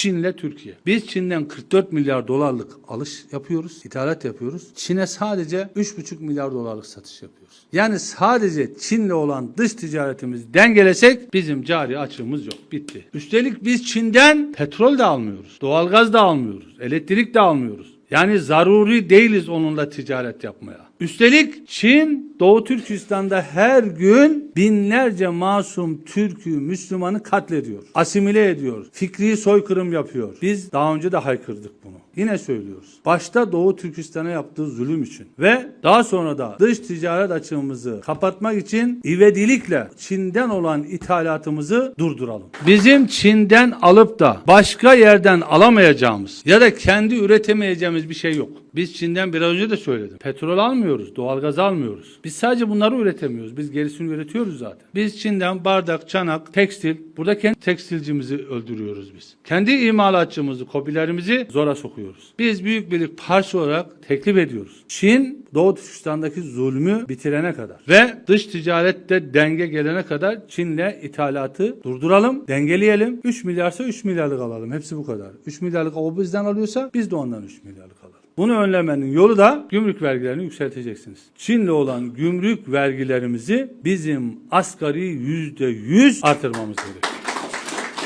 Çin'le Türkiye. Biz Çin'den 44 milyar dolarlık alış yapıyoruz, ithalat yapıyoruz. Çin'e sadece 3,5 milyar dolarlık satış yapıyoruz. Yani sadece Çin'le olan dış ticaretimizi dengelesek bizim cari açığımız yok. Bitti. Üstelik biz Çin'den petrol de almıyoruz. Doğalgaz da almıyoruz. Elektrik de almıyoruz. Yani zaruri değiliz onunla ticaret yapmaya. Üstelik Çin Doğu Türkistan'da her gün binlerce masum Türk'ü, Müslümanı katlediyor. Asimile ediyor. Fikri soykırım yapıyor. Biz daha önce de haykırdık bunu. Yine söylüyoruz. Başta Doğu Türkistan'a yaptığı zulüm için ve daha sonra da dış ticaret açığımızı kapatmak için ivedilikle Çin'den olan ithalatımızı durduralım. Bizim Çin'den alıp da başka yerden alamayacağımız ya da kendi üretemeyeceğimiz bir şey yok. Biz Çin'den biraz önce de söyledim. Petrol almıyoruz, doğalgaz almıyoruz. Biz sadece bunları üretemiyoruz. Biz gerisini üretiyoruz zaten. Biz Çin'den bardak, çanak, tekstil, burada kendi tekstilcimizi öldürüyoruz biz. Kendi imalatçımızı, kobilerimizi zora sokuyoruz. Biz büyük birlik parça olarak teklif ediyoruz. Çin Doğu Türkistan'daki zulmü bitirene kadar ve dış ticarette denge gelene kadar Çin'le ithalatı durduralım, dengeleyelim. 3 milyarsa 3 milyarlık alalım. Hepsi bu kadar. 3 milyarlık o bizden alıyorsa biz de ondan 3 milyarlık alalım. Bunu önlemenin yolu da gümrük vergilerini yükselteceksiniz. Çin'le olan gümrük vergilerimizi bizim asgari yüzde yüz artırmamız gerekiyor.